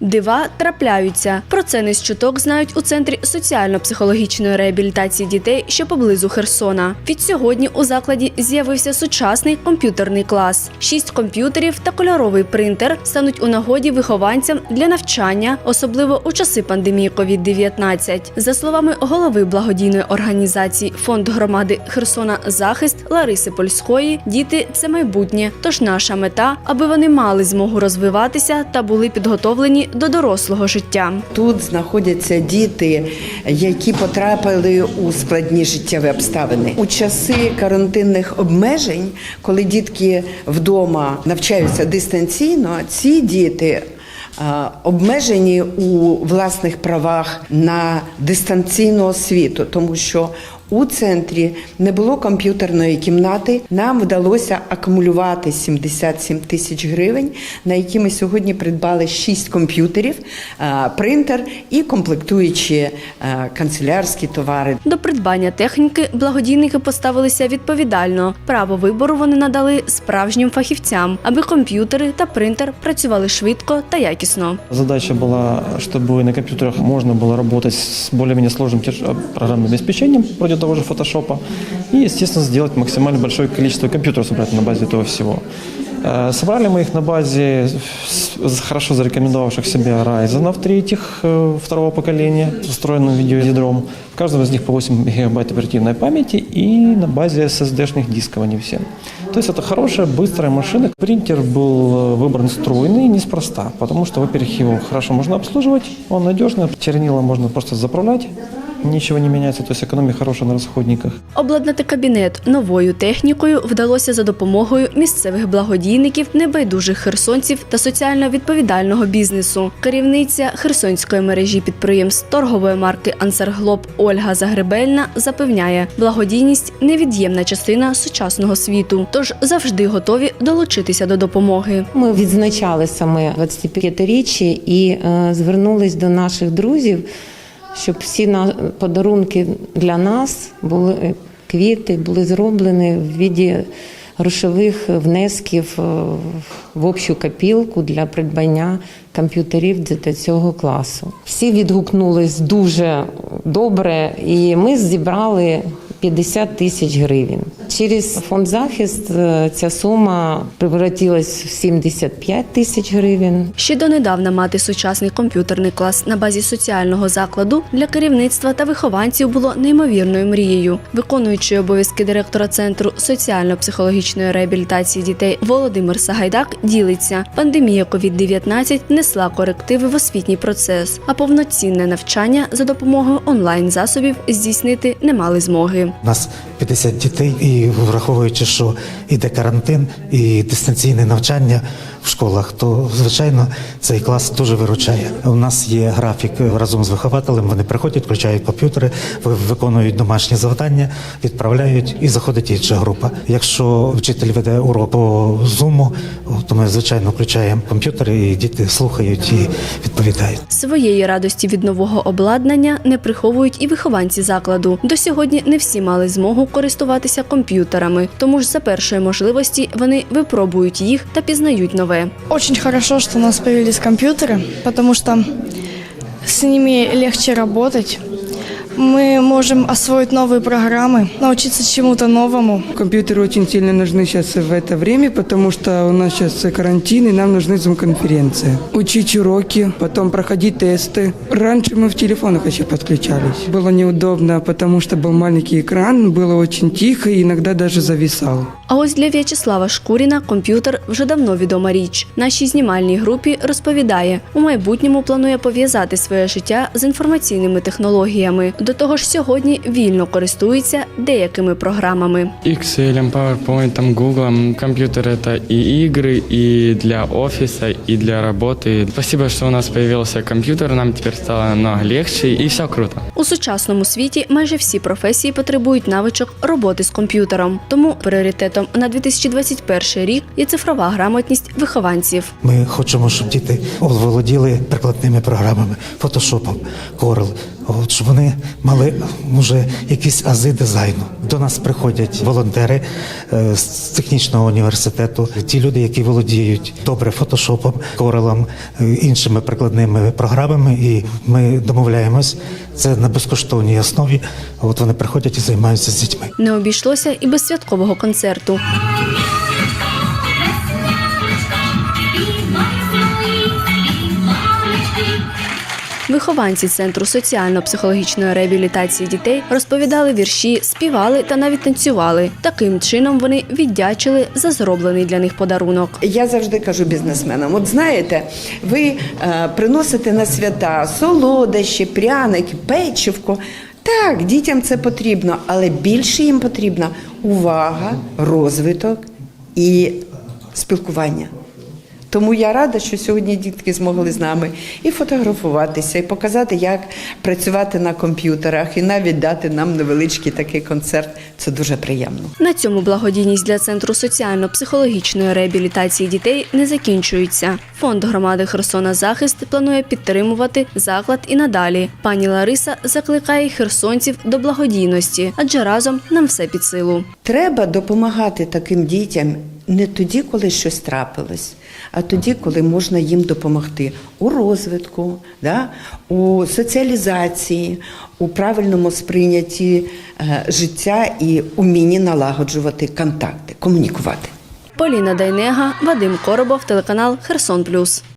Дива трапляються. Про це не з чуток знають у центрі соціально-психологічної реабілітації дітей, що поблизу Херсона. Від сьогодні у закладі з'явився сучасний комп'ютерний клас. Шість комп'ютерів та кольоровий принтер стануть у нагоді вихованцям для навчання, особливо у часи пандемії COVID-19. За словами голови благодійної організації Фонд громади Херсона Захист Лариси Польської, діти це майбутнє. Тож наша мета, аби вони мали змогу розвиватися та були підготовлені до дорослого життя. Тут знаходяться діти, які потрапили у складні життєві обставини. У часи карантинних обмежень, коли дітки вдома навчаються дистанційно, ці діти. Обмежені у власних правах на дистанційну освіту, тому що у центрі не було комп'ютерної кімнати. Нам вдалося акумулювати 77 тисяч гривень, на які ми сьогодні придбали 6 комп'ютерів, а, принтер і комплектуючі а, канцелярські товари. До придбання техніки благодійники поставилися відповідально. Право вибору вони надали справжнім фахівцям, аби комп'ютери та принтер працювали швидко та якісно. Задача была, чтобы на компьютерах можно было работать с более-менее сложным теж- а, программным того же фотошопа, и, естественно, сделать максимально большое количество компьютеров, собрать на базе этого всего. Э, Собрали мы их на базе хорошо зарекомендовавших себя Ryzen в-третьих, э, второго поколения, с встроенным видеоядром. В каждом из них по 8 гигабайт оперативной памяти и на базе SSD-шных дисков они все. То есть это хорошая, быстрая машина. Принтер был э, выбран струйный неспроста, потому что, во-первых, его хорошо можно обслуживать, он надежный, чернила можно просто заправлять, ничего не меняется, то есть экономия хорошая на расходниках. Обладнати кабінет новою технікою вдалося за допомогою місцевих благодійників, небайдужих херсонців та соціально відповідального бізнесу. Керівниця херсонської мережі підприємств торгової марки Ансерглоб Ольга Загребельна запевняє, благодійність невід'ємна частина сучасного світу, тож завжди готові долучитися до допомоги. Ми відзначали саме 25-річчя і е, звернулись до наших друзів, щоб всі на подарунки для нас були квіти, були зроблені в віді грошових внесків е, в общу копілку для придбання комп'ютерів для цього класу. Всі відгукнулись дуже добре, і ми зібрали 50 тисяч гривень. Через фонд захист е, ця сума превратилась в 75 тисяч гривень. Ще донедавна мати сучасний комп'ютерний клас на базі соціального закладу для керівництва та вихованців було неймовірною мрією. Виконуючий обов'язки директора центру соціально-психологічної реабілітації дітей Володимир Сагайдак ділиться: пандемія COVID-19 несла корективи в освітній процес, а повноцінне навчання за допомогою онлайн засобів здійснити не мали змоги. У нас 50 дітей, і враховуючи, що іде карантин і дистанційне навчання школах, то звичайно цей клас дуже виручає. У нас є графік разом з вихователем. Вони приходять, включають комп'ютери, ви- виконують домашні завдання, відправляють і заходить інша група. Якщо вчитель веде урок по зуму, то ми звичайно включаємо комп'ютери, і діти слухають і відповідають. Своєї радості від нового обладнання не приховують і вихованці закладу. До сьогодні не всі мали змогу користуватися комп'ютерами, тому ж за першої можливості вони випробують їх та пізнають нове. Очень хорошо, что у нас появились компьютеры, потому что с ними легче работать. Мы можем освоить новые программы, научиться чему-то новому. Компьютеры очень сильно нужны сейчас в это время, потому что у нас сейчас карантин, и нам нужны зум-конференции. Учить уроки, потом проходить тесты. Раньше мы в телефонах еще подключались. Было неудобно, потому что был маленький экран, было очень тихо и иногда даже зависал. А ось для В'ячеслава Шкуріна комп'ютер вже давно відома річ. Нашій знімальній групі розповідає, у майбутньому планує пов'язати своє життя з інформаційними технологіями. До того ж, сьогодні вільно користується деякими програмами. Excel, PowerPoint, Google. Компьютер это и игры, и для офиса, и для работы. Спасибо, что у нас появился компьютер, нам теперь стало намного легче, и все круто. У сучасному світі майже всі професії потребують навичок роботи з комп'ютером. Тому пріоритетом на 2021 рік є цифрова грамотність вихованців. Ми хочемо, щоб діти володіли прикладними програмами, фотошопом, Corel, от, щоб вони мали вже якісь ази дизайну. До нас приходять волонтери е, з технічного університету, ті люди, які володіють добре фотошопом, корелом, е, іншими прикладними програмами, і ми домовляємось. Це на безкоштовній основі. От вони приходять і займаються з дітьми. Не обійшлося і без святкового концерту. Вихованці центру соціально-психологічної реабілітації дітей розповідали вірші, співали та навіть танцювали. Таким чином вони віддячили за зроблений для них подарунок. Я завжди кажу бізнесменам: от знаєте, ви е, приносите на свята солодощі, пряники, печивко. Так, дітям це потрібно, але більше їм потрібна увага, розвиток і спілкування. Тому я рада, що сьогодні дітки змогли з нами і фотографуватися, і показати, як працювати на комп'ютерах, і навіть дати нам невеличкий такий концерт. Це дуже приємно. На цьому благодійність для центру соціально-психологічної реабілітації дітей не закінчується. Фонд громади Херсона Захист планує підтримувати заклад і надалі. Пані Лариса закликає херсонців до благодійності, адже разом нам все під силу. Треба допомагати таким дітям не тоді, коли щось трапилось, а тоді, коли можна їм допомогти у розвитку, да? у соціалізації, у правильному сприйнятті е, життя і умінні налагоджувати контакти, комунікувати. Поліна Дайнега, Вадим Коробов, телеканал Херсон Плюс.